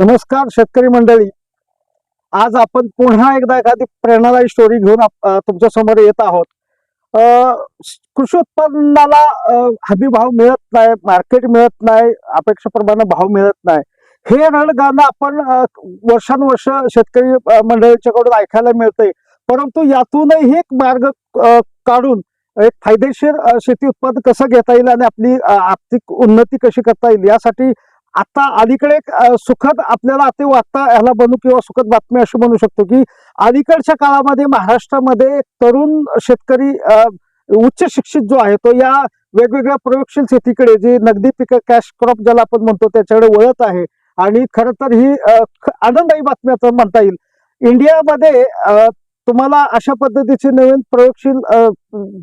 नमस्कार शेतकरी मंडळी. आज आपण पुन्हा एकदा एखादी प्रेरणादायी स्टोरी घेऊन तुमच्यासमोर येत आहोत. कृषी उत्पन्नाला हमी भाव मिळत नाही मार्केट मिळत नाही अपेक्षेप्रमाणे भाव मिळत नाही. हे रणगाणं आपण वर्षानुवर्ष शेतकरी मंडळींच्याकडून ऐकायला मिळतंय. परंतु यातूनही एक मार्ग काढून एक फायदेशीर शेती उत्पादन कसं घेता येईल आणि आपली आर्थिक उन्नती कशी करता येईल यासाठी आता अलीकडे एक सुखद आपल्याला आता वाचता ह्याला बनू किंवा सुखद बातमी अशी म्हणू शकतो की अलीकडच्या काळामध्ये महाराष्ट्रामध्ये तरुण शेतकरी उच्च शिक्षित जो आहे तो या वेगवेगळ्या प्रयोगशील शेतीकडे जी नगदी पिकं कॅश क्रॉप ज्याला आपण म्हणतो त्याच्याकडे वळत आहे. आणि खरं तर ही ख- आनंददायी बातमी असं म्हणता येईल. इंडियामध्ये तुम्हाला अशा पद्धतीचे नवीन प्रयोगशील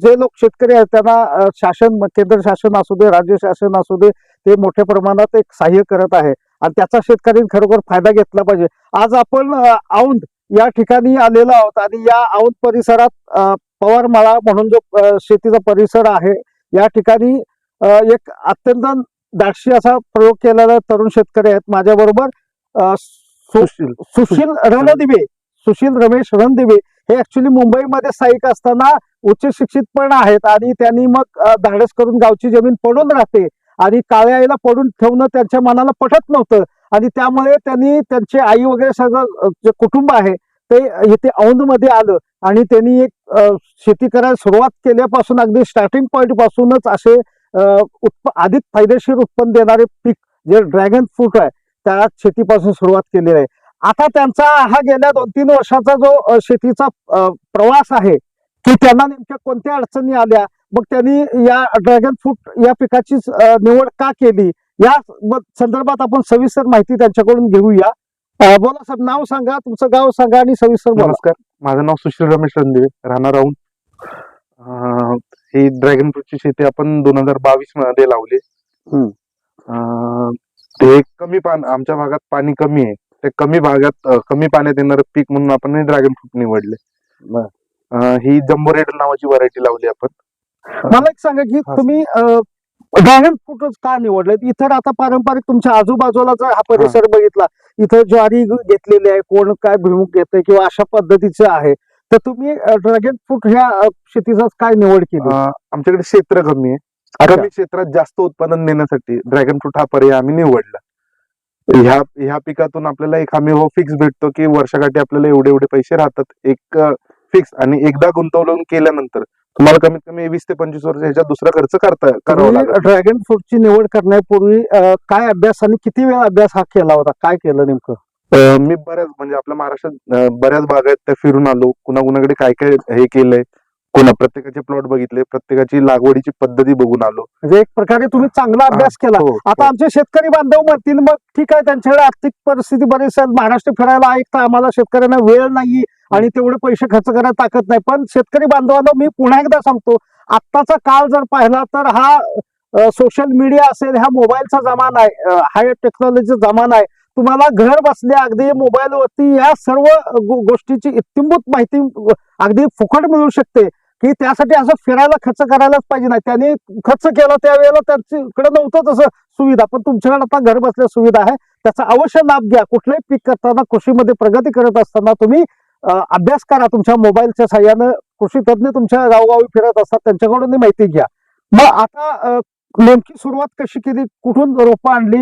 जे लोक शेतकरी आहेत त्यांना शासन केंद्र शासन असू दे राज्य शासन असू दे ते मोठ्या प्रमाणात एक सहाय्य करत आहे. आणि त्याचा शेतकऱ्यांनी खरोखर फायदा घेतला पाहिजे. आज आपण औंध या ठिकाणी आलेलो आहोत आणि या औंध परिसरात पवारमाळा म्हणून जो शेतीचा परिसर आहे या ठिकाणी एक अत्यंत दाक्षी असा प्रयोग केलेला तरुण शेतकरी आहेत माझ्या बरोबर सुशील. सुशील रणदिवे. सुशील रमेश रणदिवे हे ऍक्च्युली मुंबईमध्ये स्थायिक असताना उच्च शिक्षित पण आहेत आणि त्यांनी मग धाडस करून गावची जमीन पडून राहते आणि काळ्या आईला पडून ठेवणं त्यांच्या मनाला पटत नव्हतं आणि त्यामुळे त्यांनी त्यांचे आई वगैरे सगळं जे कुटुंब आहे ते इथे औंधमध्ये आलं आणि त्यांनी एक शेती करायला सुरुवात केल्यापासून अगदी स्टार्टिंग पॉईंट पासूनच असे अधिक फायदेशीर उत्पन्न देणारे पीक जे ड्रॅगन फ्रूट आहे त्या शेतीपासून सुरुवात केलेली आहे. आता त्यांचा हा गेल्या दोन तीन वर्षाचा जो शेतीचा प्रवास आहे की त्यांना नेमक्या कोणत्या अडचणी आल्या मग त्यांनी या ड्रॅगन फ्रूट या पिकाची निवड का केली या संदर्भात आपण सविस्तर माहिती त्यांच्याकडून घेऊया. बोला साहेब नाव सांगा तुमचं गाव सांगा आणि सविस्तर नमस्कार माझं नाव सुशील रमेश रणदिवे राहणार राहून ही ड्रॅगन फ्रूटची शेती आपण दोन हजार बावीसमध्ये लावली. अं, ते कमी पान आमच्या भागात पाणी कमी आहे. ते कमी भागात अं, कमी पाण्यात येणारं पीक म्हणून आपण हे ड्रॅगन फ्रूट निवडले. बर. अं, ही जम्बो रेड नावाची व्हरायटी लावली आपण. मला एक सांगा की हा, तुम्ही ड्रॅगन फ्रूटच का निवडले इतर आता पारंपरिक तुमच्या आजूबाजूला जर हा परिसर बघितला इथं ज्वारी घेतलेली आहे कोण काय भुईमुग घेते किंवा अशा पद्धतीचं आहे. तर तुम्ही ड्रॅगन फ्रूट ह्या शेतीचा काय निवड केली? आमच्याकडे क्षेत्र कमी आहे. कमी क्षेत्रात जास्त उत्पादन देण्यासाठी ड्रॅगन फ्रूट हा पर्याय आम्ही निवडला. ह्या ह्या पिकातून आपल्याला एक हमी हो फिक्स भेटतो की वर्षाकाठी आपल्याला एवढे एवढे पैसे राहतात. एक फिक्स आणि एकदा गुंतवणूक केल्यानंतर तुम्हाला कमीत कमी वीस ते पंचवीस वर्ष ह्याच्यात दुसरा खर्च करता करावा ड्रॅगन फ्रूटची निवड करण्यापूर्वी काय अभ्यास आणि किती वेळ अभ्यास हा केला होता? काय केलं नेमकं? मी बऱ्याच म्हणजे आपल्या महाराष्ट्रात बऱ्याच भागात फिरून आलो. कुणाकुणाकडे काय काय हे केलंय? कोणा प्रत्येकाचे प्लॉट बघितले प्रत्येकाची लागवडीची पद्धती बघून आलो. म्हणजे एक प्रकारे तुम्ही चांगला अभ्यास केला. हो, आता आमचे शेतकरी बांधव म्हणतील मग ठीक आहे त्यांच्याकडे आर्थिक परिस्थिती बरीच आहे. महाराष्ट्र फिरायला एक तर आम्हाला शेतकऱ्यांना वेळ नाही आणि तेवढे पैसे खर्च करायला ताकद नाही. पण शेतकरी बांधवांना मी पुन्हा एकदा सांगतो आत्ताचा काळ जर पाहिला तर हा सोशल मीडिया असेल हा मोबाईलचा जमाना आहे हाय टेक्नॉलॉजीचा जमाना आहे. तुम्हाला घर बसल्या अगदी मोबाईलवरती या सर्व गो- गोष्टीची इत्यंभूत माहिती अगदी फुकट मिळू शकते. की त्यासाठी असं फिरायला खर्च करायलाच पाहिजे नाही. त्याने खर्च केला त्यावेळेला त्यांच्याकडे नव्हतं तसं सुविधा पण तुमच्याकडे आता घर बसल्या सुविधा आहे. त्याचा अवश्य लाभ घ्या. कुठलंही पीक करताना कृषीमध्ये प्रगती करत असताना तुम्ही अभ्यास करा तुमच्या मोबाईलच्या सहाय्यानं कृषी तज्ज्ञ तुमच्या गावोगावी फिरत असतात त्यांच्याकडून माहिती घ्या. मग आता नेमकी सुरुवात कशी केली? कुठून रोपं आणली?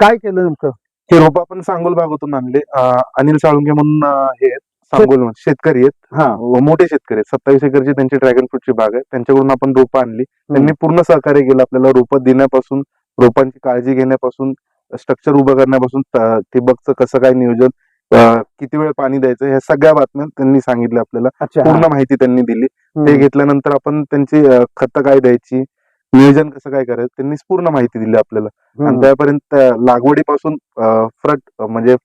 काय केलं नेमकं? हे रोप आपण सांगोल भागातून आणले. अं, अनिल साळुंगे म्हणून अं, हे आहेत, सांगोल शेतकरी आहेत. हा मोठे शेतकरी आहेत. सत्तावीस एकरची त्यांची ड्रॅगन फ्रूटची बाग आहे. त्यांच्याकडून आपण रोपं आणली. त्यांनी पूर्ण सहकार्य केलं आपल्याला रोपं देण्यापासून रोपांची काळजी घेण्यापासून स्ट्रक्चर उभं करण्यापासून त- ठिबकचं कसं काय नियोजन अं, किती वेळ पाणी द्यायचं ह्या सगळ्या बातम्या त्यांनी सांगितल्या आपल्याला. अच्छा. पूर्ण माहिती त्यांनी दिली. ते हम्म. घेतल्यानंतर आपण त्यांची अं, खतं काय द्यायची नियोजन कसं काय करायचं त्यांनी पूर्ण माहिती दिली आपल्याला. आणि. त्यापर्यंत लागवडीपासून फ्रट म्हणजे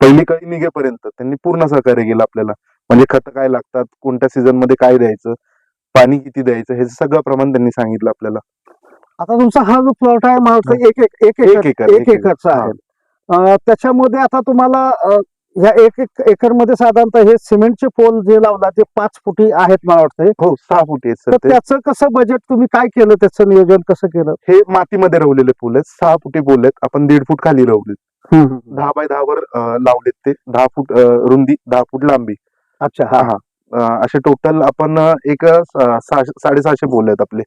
पहिली कळी निघेपर्यंत त्यांनी पूर्ण सहकार्य केलं आपल्याला. म्हणजे खतं काय लागतात कोणत्या सीझनमध्ये काय द्यायचं पाणी किती द्यायचं हे सगळं प्रमाण त्यांनी सांगितलं आपल्याला. आता तुमचा हा जो प्लॉट आहे वाटतं एक एक एक एक एकर एकर, एक एक एकर. एकरचा आहे त्याच्यामध्ये आता तुम्हाला ह्या एक एक एकरमध्ये साधारणतः हे सिमेंटचे पोल जे लावला ते पाच फुटी आहेत मला वाटतंय. हो सहा फुटी आहेत तर सर ते. त्याचं कसं बजेट तुम्ही काय केलं त्याचं नियोजन कसं केलं? हे मातीमध्ये रवलेले पूल आहेत सहा फुटी पूल आहेत आपण दीड फूट खाली रवलेत दहा बाय दहा वर अं, लावलेत ते दहा फूट अं, रुंदी दहा फूट लांबी. अच्छा हा. हा अं, असे टोटल आपण अं, एक अं, सा- सहाशे- साडेसहाशे बोल आहेत आपले.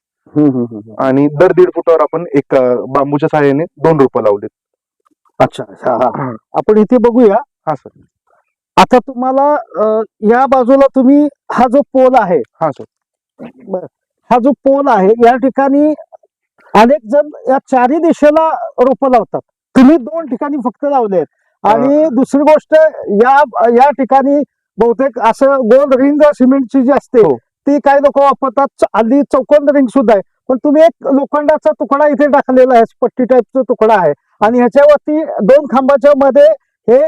आणि दर दीड फुटावर आपण एक अं, बांबूच्या सहाय्याने दोन रोपं लावलेत. अच्छा अच्छा हा. आपण इथे बघूया हा सर. आता तुम्हाला अं, या बाजूला तुम्ही हा जो पोल आहे हा सर. बरं. हा जो पोल आहे या ठिकाणी अनेक जण या चारी दिशेला रोपं लावतात. तुम्ही दोन ठिकाणी फक्त लावले आहेत आणि दुसरी गोष्ट या या ठिकाणी बहुतेक असं गोल रिंग सिमेंटची जी असते हो. ती काही लोक वापरतात. च- हल्ली चौकोन रिंग सुद्धा आहे. पण तुम्ही एक लोखंडाचा तुकडा इथे टाकलेला आहे पट्टी टाईपचा तुकडा आहे. आणि ह्याच्यावरती दोन खांबाच्या मध्ये हे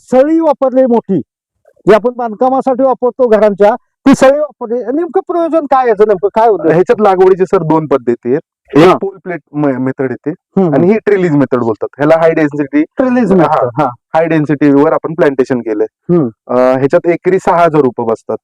सळी वापरली मोठी. जी आपण बांधकामासाठी वापरतो घरांच्या ती सळी वापरली. नेमकं प्रयोजन काय याचं? नेमकं काय होतं? ह्याच्यात लागवडीचे सर दोन पद्धती आहेत. हा. एक पोल प्लेट मेथड येते आणि ही ट्रिलीज मेथड बोलतात. ह्याला हाय डेन्सिटी ट्रेलिज हाय डेन्सिटी वर आपण प्लांटेशन केलंय. ह्याच्यात एकरी सहा हजार रुपये बसतात.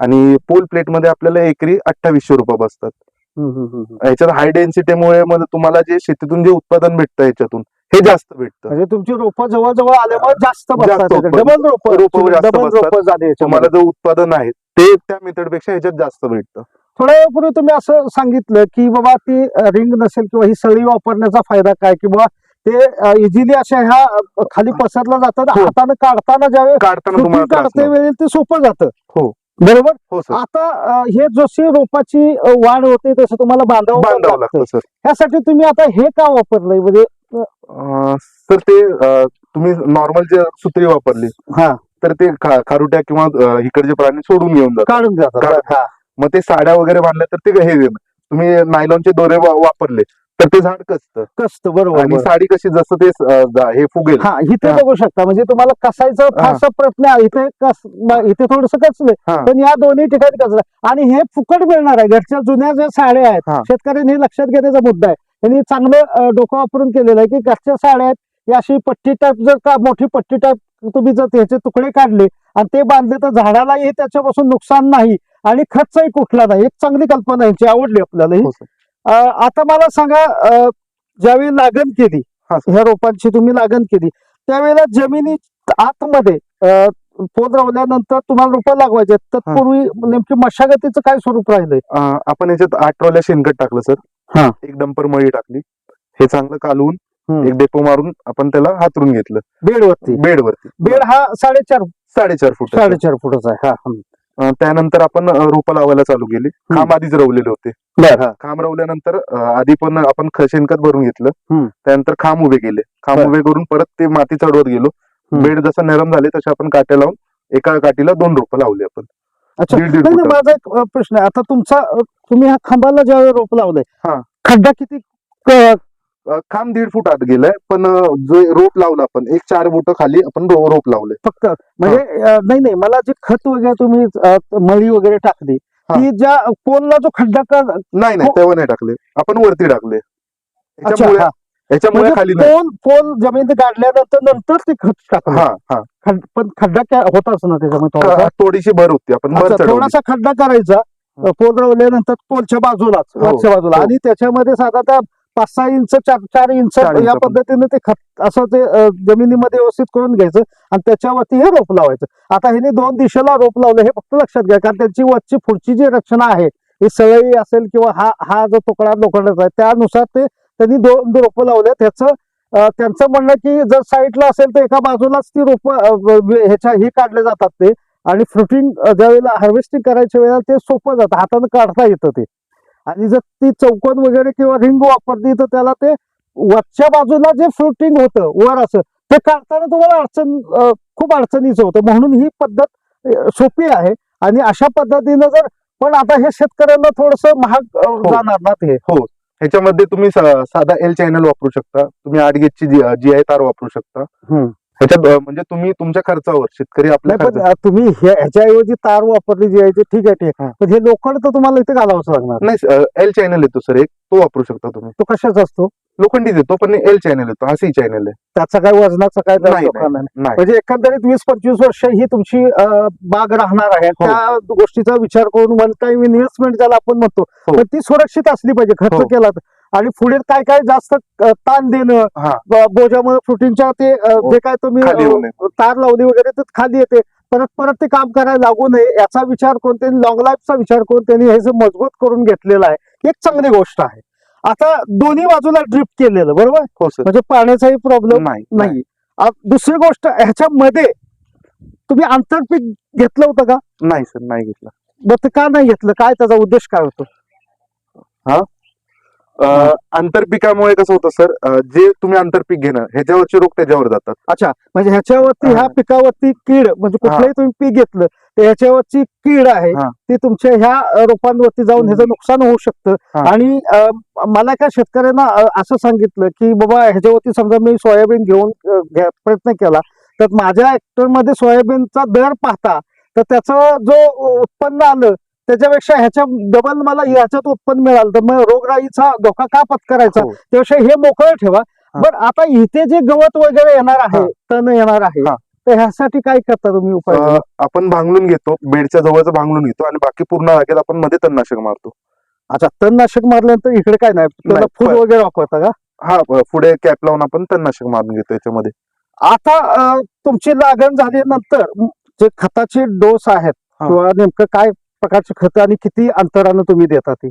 आणि पोल प्लेटमध्ये आपल्याला एकरी अठ्ठावीसशे रुपये बसतात. ह्याच्यात हाय डेन्सिटीमुळे तुम्हाला जे शेतीतून जे उत्पादन भेटतं ह्याच्यातून हे जास्त भेटतं म्हणजे तुमची रोपं जवळ जवळ आल्यामुळे जास्त जास्त बसतात उत्पन्न. डबल रोप रोपं जास्त डबल बसतात. रोप झाले तुम्हाला. जे उत्पादन आहे ते त्या मेथडपेक्षा ह्याच्यात जास्त भेटतं थोड्या वेळापूर्वी तुम्ही असं सांगितलं की बाबा ती रिंग नसेल किंवा ही सळी वापरण्याचा फायदा काय किंवा ते इझिली अशा ह्या अ, खाली पसरला जातात हो. हाताने काढताना ज्यावेळेस काढताना shooting तुम्हाला त्रास काढते नाही. वेळी ते सोपं जातं हो. बरोबर हो सर आता अ, हे जशी रोपाची अ, वाढ होते तसं तुम्हाला बांधावं पण बांधावं लागतं. लागतं सर ह्यासाठी तुम्ही आता हे का वापरलंय म्हणजे सर ते अं, तुम्ही नॉर्मल जे सुत्री वापरली हा तर ते खा- खारुट्या किंवा अं, इकडचे प्राणी सोडून घेऊन जातात काढून जातात काढून. हा. मग ते साड्या वगैरे बांधल्या तर ते हे देणं. तुम्ही नायलॉनचे दोरे वा- वापरले तर ते झाड कसतं कस्त बरोबर आणि बरोबर. साडी कशी जसं ते अं, जा- हे फुगेल हा इथे हा. बघू शकता म्हणजे तुम्हाला कसायचा. फारसा प्रश्न आहे इथे कस इथे थोडस कसले हा. पण या दोन्ही ठिकाणी कसलं आणि हे फुकट मिळणार आहे घरच्या जुन्या ज्या साड्या आहेत हा. शेतकऱ्यांनी हे लक्षात घेण्याचा मुद्दा आहे त्यांनी चांगलं डोकं वापरून केलेलं आहे की घरच्या साड्या आहेत ही अशी पट्टी टाईप जर का मोठी पट्टी टाईप तुम्ही जर त्याचे तुकडे काढले आणि ते बांधले तर झाडालाही त्याच्यापासून नुकसान नाही आणि खर्चही कुठला नाही. एक चांगली कल्पना यांची आवडली आपल्याला ही. आता मला सांगा ज्यावेळी लागण केली. ह्या रोपांची तुम्ही लागण केली त्यावेळेला जमिनी आतमध्ये पोत रवल्यानंतर तुम्हाला रोपं लागवायचे. तत्पूर्वी नेमकी मशागतीचं काय स्वरूप राहिलंय? आपण याच्यात आठ ट्रॉल्या शेणखत टाकलं सर. हा. एक डंपर मळी टाकली. हे चांगलं कालवून. एक डेपो मारून आपण त्याला हातरून घेतलं. बेडवरती? बेड वरती बेड हा साडेचार साडेचार फूट साडेचार फुटाचा आहे हा. हम्म. अं, त्यानंतर आपण अं, रोपं लावायला चालू केली. खांब आधीच रवलेले होते. बर. हा. खांब रवल्यानंतर अं, आधी पण आपण ख- शेणखत भरून घेतलं. त्यानंतर खांब उभे केले. खांब बर. उभे करून परत ते माती चढवत गेलो. हम्म. बेड जसं नरम झाले तसे आपण काट्या लावून एका काठीला दोन रोपं लावली आपण. अच्छा दीड दीड नाही नाही, फुटाचं. माझा एक अं, प्रश्न आहे आता तुमचा अं, तुम्ही ह्या खांबाला ज्यावेळी रोप लावलंय हा. खड्डा किती क- अं, खांब दीड फूट आत गेलाय पण अं, जो रोप लावला आपण एक चार बोट खाली आपण रो- रोप लावले फक्त म्हणजे अं, नाही नाही मला जे खत वगैरे तुम्ही अं, मळी वगैरे टाकली हा. ती ज्या पोलला जो खड्डा का नाही नाही हो. तेव्हा नाही टाकले आपण वरती टाकले अच्छा याच्यामुळे हा. याच्यामुळे म्हणजे खाली नाही. पोल पोल जमिनीत गाडल्यानंतर नंतर ते खत टाकलं हा हा. खड- पण खड्डा काय होताच ना त्याच्यामध्ये थोडासा? थोडीशी भर होती. आपण भर अच्छा, चढवली. थोडासा खड्डा करायचा. पोल रवल्यानंतर पोलच्या बाजूलाच हो, वरच्या बाजूला. हो. आणि त्याच्यामध्ये साधारणतः पाच सहा इंच चार चार इंच चार इंच या पण. पद्धतीने ते खत असं ते अं, जमिनीमध्ये व्यवस्थित करून घ्यायचं आणि त्याच्यावरती हे रोप लावायचं. आता ह्याने दोन दिशेला रोप लावलं हे फक्त लक्षात घ्या कारण त्यांची वरची पुढची जी रचना आहे ही सळई असेल किंवा हा हा जो तुकडा लोखंडाचा आहे त्यानुसार ते त्यांनी दोन रोपं लावले त्याचं त्यांचं म्हणणं की जर साईडला असेल तर एका बाजूलाच ती रोपं ह्याच्या ही काढले जातात ते. आणि फ्रुटिंग ज्यावेळेला हार्वेस्टिंग करायच्या वेळेला ते सोपं जातं. हातानं काढता येतं ते. आणि जर ती चौकोन वगैरे किंवा रिंग वापरली तर त्याला ते वरच्या बाजूला जे फ्रुटिंग होतं वर असं ते काढताना तुम्हाला अडचण खूप अडचणीचं होतं. म्हणून ही पद्धत सोपी आहे. आणि अशा पद्धतीनं जर पण आता हे शेतकऱ्यांना थोडस महाग हो. जाणार ना ते. ह्याच्यामध्ये तुम्ही सा- साधा एल चॅनल वापरू शकता. तुम्ही आठ गेजची जी आय तार वापरू शकता. ह्याच्यात अं, म्हणजे तुम्ही तुमच्या खर्चावर शेतकरी आपल्या नाही पण खर्च- अं, तुम्ही हे- ह्याच्याऐवजी तार वापरली जी आहे ती ठीक आहे ठीक हा. आहे पण हे लोखंड तर तुम्हाला इथे घालावंच लागणार. नाही एल चॅनल येतो सर एक तो वापरू शकता तुम्ही. तो कशाचा असतो? लोखंडीच येतो पण एल चॅनल येतो हा सी चॅनल आहे त्याचा काय वजनाचा काय नाही, म्हणजे एकंदरीत वीस पंचवीस वर्ष ही तुमची अं, बाग राहणार आहे हो. त्या गोष्टीचा विचार करून वन टाइम इन्व्हेस्टमेंट ज्याला आपण म्हणतो हो. पण ती सुरक्षित असली पाहिजे खर्च हो. केला तर. आणि पुढे काय काय जास्त अं, ताण देणं हा ब- बोजामुळे फ्रुटिंगच्या ते अं, हो. जे काय तुम्ही खाली येऊ अं, तार लावली वगैरे ते खाली येते परत परत ते काम करायला लागू नये याचा विचार करून त्यांनी लॉंग लाईफचा विचार करून त्यांनी हे जे मजबूत करून घेतलेलं आहे ही एक चांगली गोष्ट आहे आता दोन्ही बाजूला ड्रिप केलेलं बरोबर? हो सर म्हणजे पाण्याचाही प्रॉब्लेम नाही नाही. दुसरी गोष्ट ह्याच्यामध्ये तुम्ही आंतरपीक घेतलं होतं का? नाही सर नाही घेतला. बरं ते का नाही घेतलं? काय त्याचा उद्देश काय होतो? अं, आंतरपिकामुळे कसं होतं सर जे तुम्ही आंतरपीक घेणं ह्याच्यावरचे रोग त्याच्यावर जातात. अच्छा म्हणजे ह्याच्यावरती ह्या हा. पिकावरती कीड म्हणजे कुठलंही तुम्ही पीक घेतलं तर ह्याच्यावरची कीड आहे हा. ती तुमच्या ह्या रोपांवरती जाऊन ह्याचं नुकसान होऊ शकतं हा. आणि अ, मला काय शेतकऱ्यांना अ, असं सांगितलं की बाबा ह्याच्यावरती समजा मी सोयाबीन घेऊन अ, घ्या- प्रयत्न केला तर माझ्या हेक्टरमध्ये सोयाबीनचा दर पाहता तर त्याचं जो उत्पन्न आलं त्याच्यापेक्षा ह्याच्या डबल मला ह्याच्यात उत्पन्न मिळालं तर मग रोगराईचा धोका का पत्करायचा हो. त्यापेक्षा हे मोकळं ठेवा हा. पण आता इथे जे गवत वगैरे येणार आहे हा. तण येणार आहे हा. तर ह्यासाठी काय करता तुम्ही उपाय? अं, आपण भांगलून घेतो बेडच्या जवळचं भांगलून घेतो आणि बाकी पूर्ण जागेत आपण मध्ये तणनाशक मारतो. अच्छा तणनाशक मारल्यानंतर इकडे काय नाही त्याला नाही, फूल पण- वगैरे वापरता का? हा अं, पुढे कॅप लावून आपण तणनाशक मारून घेतो याच्यामध्ये. आता अं, तुमची लागण झाल्यानंतर म, जे खताचे डोस आहेत हा. किंवा नेमकं काय प्रकारचे खत आणि किती अंतरानं तुम्ही देता ते?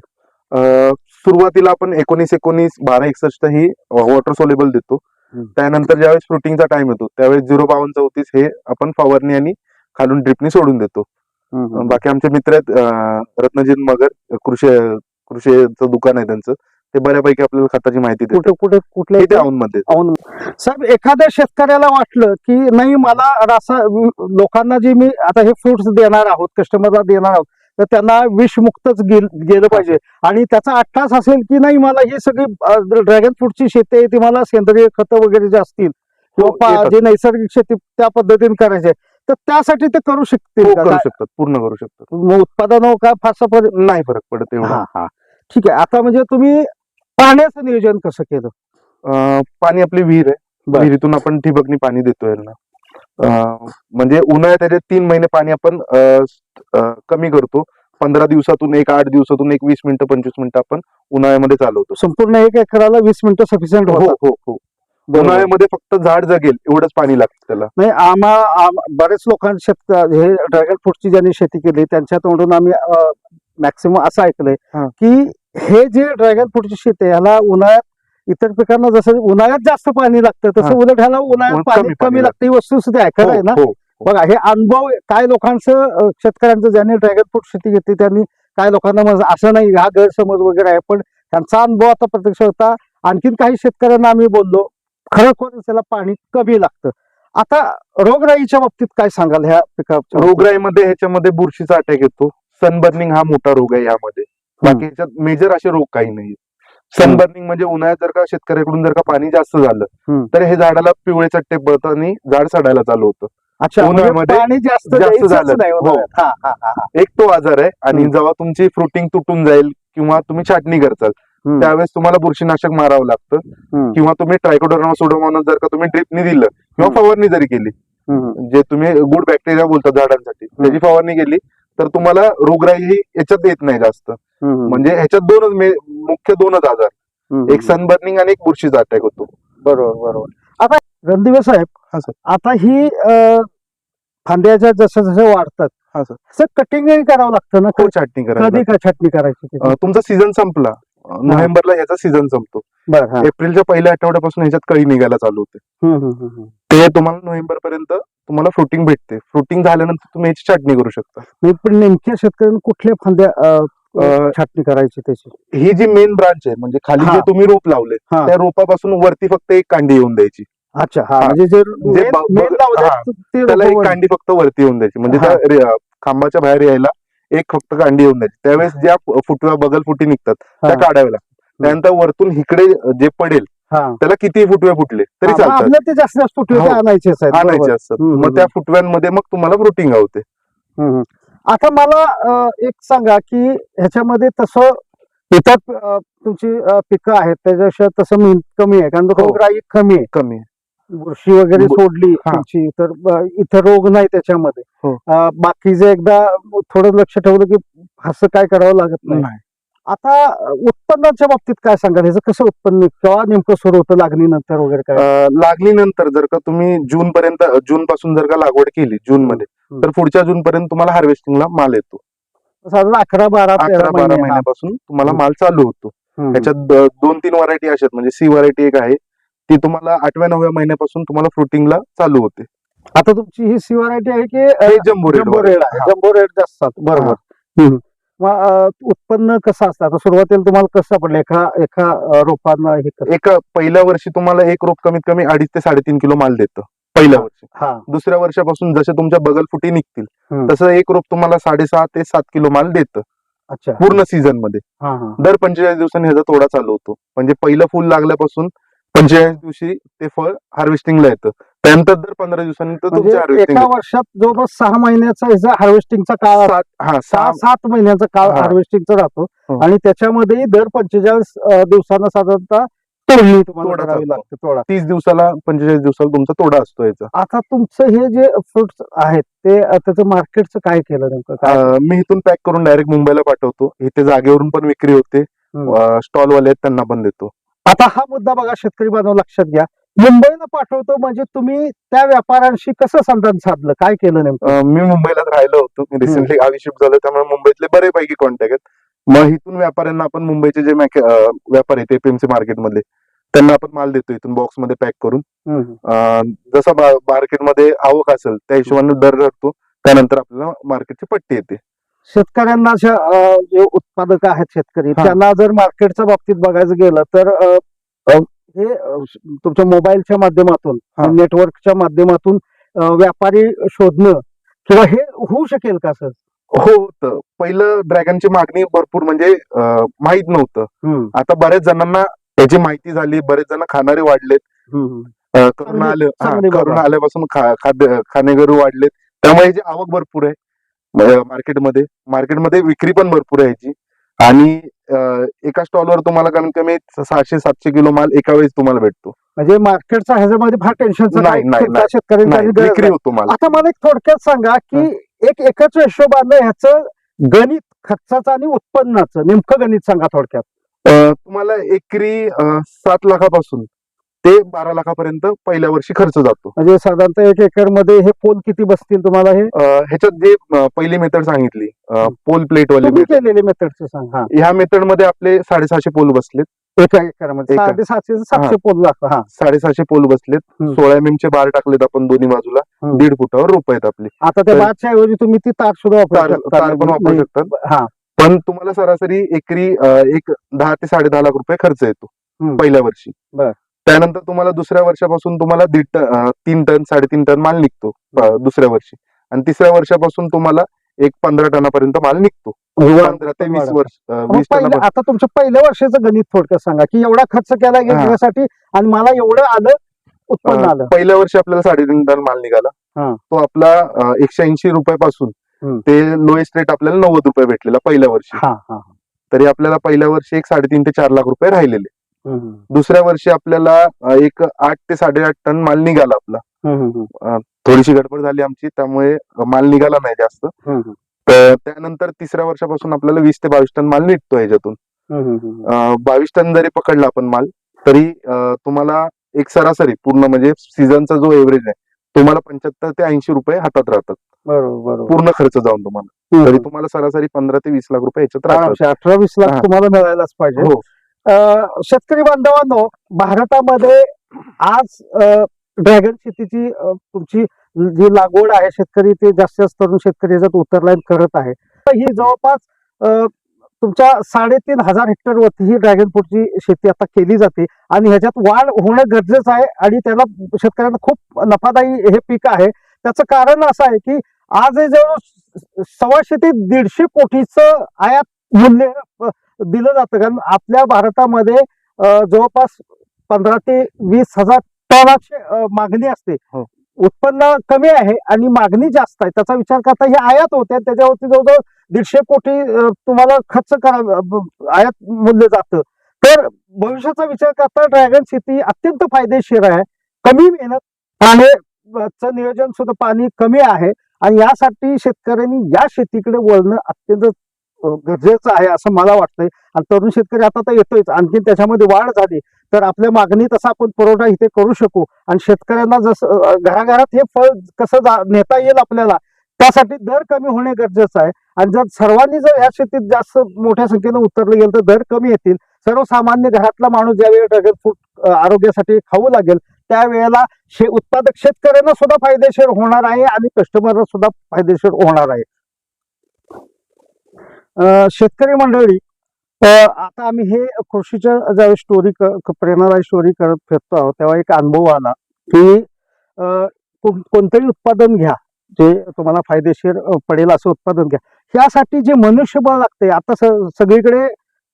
अं, सुरुवातीला आपण एकोणीस एकोणीस बारा एकसष्ट ही वॉटर सोलेबल देतो. त्यानंतर ज्यावेळेस फ्रुटिंगचा टाइम येतो त्यावेळेस झिरो बावन्न चौतीस हे आपण फवारणी आणि खालून ड्रिपनी सोडून देतो. बाकी आमचे मित्र आहेत रत्नजित मगर कृषी कृषीचं दुकान आहे त्यांचं. ते बऱ्यापैकी आपल्याला खताची माहिती कुठे कुठे कुठल्या मध्ये. साहेब एखाद्या शेतकऱ्याला वाटलं की नाही मला रासा लोकांना जे मी आता हे फ्रुट्स देणार आहोत कस्टमरला देणार आहोत तर त्यांना विषमुक्तच गेल- गेलं पाहिजे. आणि त्याचा अट्टास असेल की नाही मला ही सगळी ड्रॅगन फ्रूटची शेती आहे ती मला सेंद्रिय खतं वगैरे जे असतील किंवा पा- येतात. जे नैसर्गिक शेती त्या पद्धतीने करायचे तर त्यासाठी ते करू शकतील हो? करू शकतात पूर्ण करू शकतात. मग उत्पादन काय फारसा फरक नाही फरक पडत एवढा. हा हा. ठीक आहे आता म्हणजे तुम्ही पाण्याचं नियोजन कसं केलं? पाणी आपली विहीर आहे. विहिरीतून आपण ठिबकनी पाणी देतो यांना. अं, म्हणजे उन्हाळ्यात त्याच्यात तीन महिने पाणी आपण कमी करतो पंधरा दिवसातून एक आठ दिवसातून एक वीस मिनिटं पंचवीस मिनिटं आपण उन्हाळ्यामध्ये चालवतो संपूर्ण एक एकराला वीस मिनिटं सफिशियंट हो हो हो. उन्हाळ्यामध्ये फक्त झाड जगेल एवढंच पाणी लागतं त्याला नाही आम्हा आम- बरेच लोकांनी शेत हे ड्रॅगन फ्रूटची ज्यांनी शेती केली त्यांच्या तोंडून आम्ही मॅक्सिमम असं ऐकलंय. की हे जे ड्रॅगन फ्रूटची शेती आहे ह्याला उन्हाळ्यात इतर पिकांना जसं उन्हाळ्यात जास्त पाणी लागतं तसं हा. उलट ह्याला उन्हाळ्यात पाणी कमी लागतं. ही वस्तू सुद्धा आहे खरं आहे ना? हो, हो. बघा हे अनुभव काय लोकांचं शेतकऱ्यांचं ज्यांनी ड्रॅगन फ्रूट शेती घेतली त्यांनी काय लोकांना म्हणजे असं नाही हा गैरसमज वगैरे आहे पण त्यांचा अनुभव आता प्रत्यक्ष होता आणखीन काही शेतकऱ्यांना आम्ही बोललो खरोखर त्याला पाणी कमी लागतं. आता रोगराईच्या बाबतीत काय सांगाल ह्या पिकाच्या? रोगराईमध्ये ह्याच्यामध्ये बुरशीचा अटॅक येतो. सनबर्निंग हा मोठा रोग आहे यामध्ये. बाकी ह्याच्यात मेजर असे रोग काही नाही सनबर्निंग म्हणजे उन्हाळ्यात जर का शेतकऱ्याकडून जर का पाणी जास्त झालं. तर हे झाडाला पिवळे चट्टे पडतात आणि झाड सडायला चालू होतं अच्छा म्हणजे उन्हाळ्यामध्ये जास्त जास्त झालं. हो. एक तो आजार आहे आणि. जेव्हा तुमची फ्रुटिंग तुटून जाईल किंवा तुम्ही छाटणी करताल. त्यावेळेस तुम्हाला बुरशीनाशक मारावं लागतं. किंवा तुम्ही ट्रायकोडर्मा सोडोमॉनस जर का तुम्ही ड्रिपनी दिलं किंवा. फवारणी जरी केली. जे तुम्ही गुड बॅक्टेरिया बोलता झाडांसाठी त्याची फवारणी केली तर तुम्हाला रोगराई ही याच्यात येत नाही जास्त. म्हणजे ह्याच्यात दोनच मुख्य दोनच आजार. एक सनबर्निंग आणि एक बुरशीचा अटॅक होतो बरोबर बरोबर. आता रणदिवे हा, साहेब सर. आता ही फांद्याच्या जसं जसं वाढतात सर. कटिंग करावं लागतं ना? हो छाटणी करायला कधी छाटणी करायची? तुमचा सीझन संपला. नोव्हेंबरला ह्याचा सीझन संपतो. बरं. एप्रिलच्या पहिल्या आठवड्यापासून ह्याच्यात कळी निघायला चालू होते. ते तुम्हाला नोव्हेंबर पर्यंत तुम्हाला फ्रुटिंग भेटते फ्रुटिंग झाल्यानंतर तुम्ही ह्याची छाटणी करू शकता पण नेमक्या शेतकऱ्यांनी कुठल्या फांद्या छाटणी करायची त्याची ही जी मेन ब्रांच आहे म्हणजे खाली. जे तुम्ही रोप लावले. त्या रोपापासून वरती फक्त एक कांडी येऊन द्यायची अच्छा हा. म्हणजे त्याला एक कांडी फक्त वरती येऊन द्यायची म्हणजे. त्या खांबाच्या बाहेर यायला एक फक्त कांडी येऊन द्यायची त्यावेळेस ज्या फुटव्या बगल फुटी निघतात त्या. काढाव्या लागतात त्यानंतर वरतून इकडे जे पडेल हा. त्याला किती फुटवे फुटले तरी हा, चालतात ते जास्त जास्त फुटवे हो. आहेत बरोबर. आणायचे असतात मग. त्या फुटव्यांमध्ये मग तुम्हाला होते हम्म. आता मला एक सांगा की ह्याच्यामध्ये तसं इतर तुमची पिकं आहेत त्याच्यापेक्षा तसं कमी आहे कारण हो. रोगराई कमी आहे कमी आहे. बुरशी वगैरे सोडली हा. तुमची तर इथं रोग नाही त्याच्यामध्ये हो. अ, बाकीचे एकदा थोडं लक्ष ठेवलं की असं काय करावं लागत नाही आता उत्पन्नाच्या बाबतीत काय सांगाल? ह्याचं कसं उत्पन्न केव्हा नेमकं सुरू होतं लागणीनंतर वगैरे काय? लागणीनंतर जर का तुम्ही जून पर्यंत जून पासून जर का लागवड केली जून मध्ये. तर पुढच्या जून पर्यंत तुम्हाला हार्वेस्टिंगला माल येतो. साधारण अकरा बारा अकरा बारा महिने. महिन्यापासून तुम्हाला. माल चालू होतो. त्याच्यात दोन तीन व्हरायटी अशा आहेत म्हणजे सी व्हरायटी एक आहे. ती तुम्हाला आठव्या नवव्या महिन्यापासून तुम्हाला फ्रुटिंगला चालू होते. आता तुमची ही सी व्हरायटी आहे की जम्बो रेड जम्बो रेड आहे. जम्बो रेड जास्त बरोबर. उत्पन्न कसं असतं? आता सुरुवातीला तुम्हाला कसं पडलं? एका एका रोपानं हे कसं? एक पहिल्या वर्षी तुम्हाला एक रोप कमीत कमी अडीच ते साडेतीन किलो माल देतं पहिल्या वर्षी. हा. दुसऱ्या वर्षापासून जसे तुमच्या बगल फुटी निघतील. तसं एक रोप तुम्हाला साडेसहा ते सात किलो माल देतं अच्छा. पूर्ण सीझनमध्ये दर पंचेचाळीस दिवसांनी ह्याचा तोडा चालू होतो. म्हणजे पहिलं फुल लागल्यापासून पंचेचाळीस दिवशी ते फळ हार्वेस्टिंगला येतं. त्यानंतर दर पंधरा दिवसांनी तर म्हणजे एका वर्षात जवळपास सहा महिन्याचा ह्याचा हार्वेस्टिंगचा काळ. हा सहा सात महिन्याचा काळ. हार्वेस्टिंगचा राहतो हो. आणि त्याच्यामध्ये दर पंचेचाळीस दिवसांना साधारणतः तोडणी तुम्हाला तोडा करावी चालतो. लागते तोडा तीस दिवसाला पंचेचाळीस दिवसाला तुमचा तोडा असतो याचा आता तुमचं हे जे फ्रुट्स आहेत ते त्याचं मार्केटचं काय केलं नेमकं मी इथून पॅक करून डायरेक्ट मुंबईला पाठवतो इथे जागेवरून पण विक्री होते. स्टॉल वाले आहेत त्यांना पण देतो आता हा मुद्दा बघा शेतकरी बांधव लक्षात घ्या मुंबईला पाठवतो म्हणजे तुम्ही त्या व्यापाऱ्यांशी कसं संधान साधलं? काय केलं नेमकं? अं, मी मुंबईलाच राहिलो होतो. रिसेंटली गावी शिफ्ट झालो त्यामुळे मुंबईतले बरेपैकी कॉन्टॅक्ट आहेत. मग इथून व्यापाऱ्यांना आपण मुंबईचे जे मॅक- अं, व्यापारी आहेत एपीएमसी मार्केटमधले त्यांना आपण माल देतो इथून बॉक्समध्ये पॅक करून. हम्म. अं, जसं मार्केटमध्ये आवक असेल त्या हिशोबाने दर ठरतो त्यानंतर आपल्याला मार्केटची पट्टी येते. शेतकऱ्यांना अशा अ, जे उत्पादक आहेत शेतकरी हा. त्यांना जर मार्केटच्या बाबतीत बघायचं गेलं तर अ, अ, हे तुमच्या मोबाईलच्या माध्यमातून. नेटवर्कच्या माध्यमातून व्यापारी शोधणं किंवा हे होऊ शकेल का सर? हो होतं पहिलं ड्रॅगनची मागणी भरपूर म्हणजे माहीत नव्हतं. आता बऱ्याच जणांना याची माहिती झाली बरेच जण खाणारे वाढलेत. करोना आले करोना. आल्यापासून खाद्य खाणेगरू वाढलेत. त्यामुळे याची आवक भरपूर आहे. मार्केटमध्ये. मार्केटमध्ये विक्री पण भरपूर आहे याची आणि एका स्टॉलवर तुम्हाला कमीत कमी सहाशे सातशे किलो माल एका वेळेस तुम्हाला भेटतो. म्हणजे मार्केटचा ह्याच्यामध्ये फार नाही, विक्री नाही. होतो माल. आता मला एक थोडक्यात सांगा की एक एकाच्या हिशोबानं ह्याचं गणित खर्चाचं आणि उत्पन्नाचं नेमकं गणित सांगा थोडक्यात. तुम्हाला एकरी सात लाखापासून. ते बारा लाखापर्यंत पहिल्या वर्षी खर्च जातो. म्हणजे साधारणतः एक एकरमध्ये हे पोल किती बसतील तुम्हाला हे? अं, ह्याच्यात जे अं, पहिली मेथड सांगितली पोल प्लेट वाली तुम्ही. केलेले मेथडचं सांग हा. ह्या मेथडमध्ये आपले साडेसहाशे पोल बसलेत. एका एकरामध्ये. एका. साडेसातशे ते सातशे पोल लागतं हा. साडेसहाशे पोल बसलेत. हम्म. सोळा एम चे बार टाकलेत आपण दोन्ही बाजूला. हम्म. दीड फुटावर रोप आहेत आपले. आता त्या तर- बारच्या ऐवजी तुम्ही ती तार सुद्धा वापरू तार शकता. तार पण वापरू नाही- शकतात. हा. पण तुम्हाला सरासरी एकरी अं, एक दहा ते साडे दहा लाख रुपये खर्च येतो हम्म. पहिल्या वर्षी. बर. त्यानंतर तुम्हाला दुसऱ्या वर्षापासून तुम्हाला दीड टन तीन टन साडेतीन टन माल निघतो दुसऱ्या वर्षी. आणि तिसऱ्या वर्षापासून तुम्हाला एक पंधरा टनापर्यंत माल निघतो. पंधरा ते वीस वर्ष आता तुमच्या पहिल्या वर्षाचं गणित थोडक्यात सांगा की एवढा खर्च केला. घेण्यासाठी आणि मला एवढं आलं उत्पन्न आलं. पहिल्या वर्षी आपल्याला साडेतीन टन माल. निघाला. तो आपला एकशे ऐंशी रुपयापासून. ते लोएस्ट रेट आपल्याला नव्वद रुपये भेटलेला पहिल्या वर्षी. तरी आपल्याला पहिल्या वर्षी एक साडेतीन ते चार लाख रुपये राहिलेले. दुसऱ्या वर्षी आपल्याला एक आठ ते साडेआठ टन माल निघाला आपला. थोडीशी गडबड झाली आमची त्यामुळे माल निघाला नाही जास्त. तर त्यानंतर तिसऱ्या वर्षापासून आपल्याला वीस ते बावीस टन माल निघतो ह्याच्यातून. बावीस टन जरी पकडला आपण माल तरी तुम्हाला एक सरासरी पूर्ण म्हणजे सीझनचा जो एव्हरेज आहे तुम्हाला पंच्याहत्तर ते ऐंशी रुपये हातात राहतात. बरोबर पूर्ण खर्च जाऊन तुम्हाला. तरी तुम्हाला सरासरी पंधरा ते वीस लाख रुपये आरामशीर अठरा वीस लाख. तुम्हाला मिळायलाच पाहिजे. हो. शेतकरी बांधवांनो भारतामध्ये आज ड्रॅगन शेतीची तुमची जी लागवड आहे शेतकरी ते जास्तीत जास्त तरुण शेतकरी याच्यात उतरलाईन करत आहे. तर ही जवळपास तुमच्या साडेतीन हजार हेक्टर वरती ही ड्रॅगन फ्रूटची शेती आता केली जाते आणि ह्याच्यात वाढ होणं गरजेचं आहे आणि त्याला शेतकऱ्यांना खूप नफादायी हे पीक आहे. त्याचं कारण असं आहे की आज जवळ सव्वाशे ते दीडशे कोटीचं आयात मूल्य दिलं जातं. कारण आपल्या भारतामध्ये जवळपास पंधरा ते वीस हजार टनाची मागणी असते. हो. उत्पन्न कमी आहे आणि मागणी जास्त आहे. त्याचा विचार करता हे आयात होते त्याच्यावरती जवळजवळ दीडशे कोटी तुम्हाला खर्च करा आयात मूल्य जातं. तर भविष्याचा विचार करता ड्रॅगन शेती अत्यंत फायदेशीर आहे. कमी मेहनत पाण्याचं नियोजन सुद्धा पाणी कमी आहे. आणि यासाठी शेतकऱ्यांनी या शेतीकडे वळणं अत्यंत गरजेचं आहे असं मला वाटतंय. आणि तरुण शेतकरी आता तर येतोय आणखी त्याच्यामध्ये वाढ झाली. तर आपल्या मागणी तसा आपण पुरवठा इथे करू शकू. आणि शेतकऱ्यांना जसं घराघरात हे फळ कसं जा- नेता येईल आपल्याला त्यासाठी दर कमी होणे गरजेचं आहे. आणि जर सर्वांनी जर ह्या शेतीत जास्त मोठ्या संख्येनं उतरलं गेलं तर दर कमी येतील. सर्वसामान्य घरातला माणूस ज्यावेळी ड्रॅगन फ्रूट आरोग्यासाठी खाऊ लागेल त्यावेळेला शे उत्पादक शेतकऱ्यांना सुद्धा फायदेशीर होणार आहे आणि कस्टमरला सुद्धा फायदेशीर होणार आहे. शेतकरी मंडळी आता आम्ही हे कृषीच्या ज्यावेळी स्टोरी प्रेरणादायी स्टोरी करत फिरतो आहोत तेव्हा एक अनुभव आला की कोण- कोणतंही उत्पादन घ्या जे तुम्हाला फायदेशीर पडेल असं उत्पादन घ्या. यासाठी जे मनुष्यबळ लागते आता स- सगळीकडे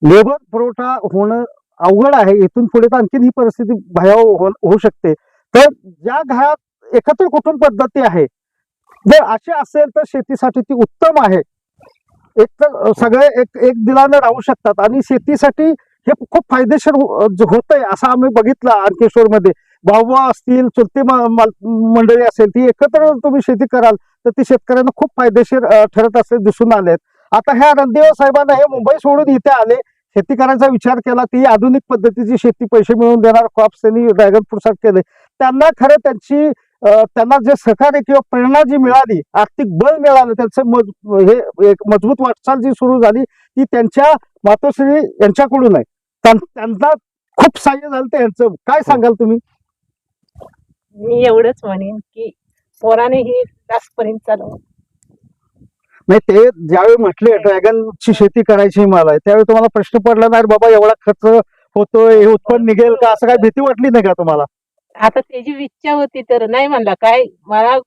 लेबर पुरवठा होणं अवघड आहे इथून पुढे तर आणखीन ही परिस्थिती भयावह हो-, होऊ शकते. तर ज्या घरात एकत्र कुटुंब पद्धती आहे जर असे असेल तर शेतीसाठी ती उत्तम आहे. एक तर सगळे एक एक दिलानं राहू शकतात आणि शेतीसाठी हे खूप फायदेशीर हो, होत आहे असं आम्ही बघितलं अंकेश्वर मध्ये भाऊबा असतील चुलती मंडळी असेल ती एकत्र तुम्ही शेती कराल तर ती शेतकऱ्यांना खूप फायदेशीर ठरत असे दिसून आलेत. आता ह्या रणदेव साहेबांना हे मुंबई सोडून इथे आले शेती करायचा विचार केला ती आधुनिक पद्धतीची शेती पैसे मिळवून देणार क्रॉप्स त्यांनी ड्रॅगन फ्रूट केले त्यांना खरं त्यांची त्यांना जे सहकार्य किंवा प्रेरणा जी मिळाली आर्थिक बळ मिळालं त्यांचं मज- हे एक मजबूत वाटचाल जी सुरू झाली ती त्यांच्या मातोश्री यांच्याकडून आहे. त्यां- त्यांना खूप सहाय्य झालं ते यांचं. काय सांगाल तुम्ही? मी एवढंच म्हणेन की पोराने ही तासपर्यंत चालव नाही ते ज्यावेळी म्हटले ड्रॅगनची शेती करायची मला त्यावेळी तुम्हाला प्रश्न पडला नाही "अरे बाबा एवढा खर्च होतोय हे उत्पन्न निघेल का? असं काय भीती वाटली नाही का तुम्हाला? आता त्याची इच्छा होती तर नाही म्हणला काय मला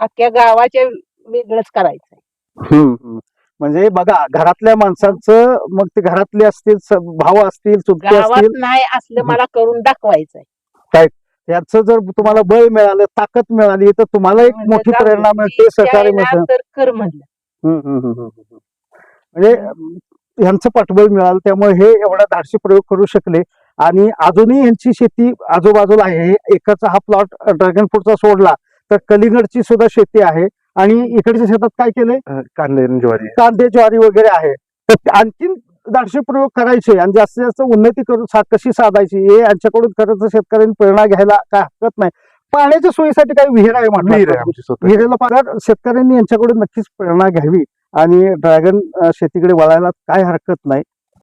अख्ख्या गावाच्या वेगळंच करायचंय. म्हणजे बघा घरातल्या माणसांचं मग ते घरातले असतील स- भाऊ असतील चुलते गावात असतील. नाही असलं मला करून दाखवायचंय. याचं जर तुम्हाला बळ मिळालं ताकद मिळाली तर तुम्हाला एक म्हणलं मोठी जाऊ दे, प्रेरणा मिळते इच्छा सहकार्य आहे ना, मिळतं. तर कर म्हणलं. हम्म, हम्म, हम्म, हम्म, हम्म. म्हणजे अं, ह्यांचं पाठबळ मिळालं त्यामुळे हे एवढा धाडसी प्रयोग करू शकले. आणि अजूनही यांची शेती आजूबाजूला आहे. एकाचा हा प्लॉट ड्रॅगन फ्रूटचा सोडला तर कलिंगडची सुद्धा शेती आहे. आणि इकडच्या शेतात काय केलंय? कांदे ज्वारी. कांदे ज्वारी वगैरे आहे. तर आणखीन धाडसी प्रयोग करायचे आणि जास्तीत जास्त उन्नती करून सा कशी साधायची हे यांच्याकडून खरंच शेतकऱ्यांनी प्रेरणा घ्यायला काय हरकत नाही. पाण्याच्या सोयीसाठी काही विहीर आहे विहीर आहे म्हटलं आमची स्वतः विहिरीला पाण्यात शेतकऱ्यांनी यांच्याकडून नक्कीच प्रेरणा घ्यावी आणि ड्रॅगन शेतीकडे वळायला काय हरकत नाही.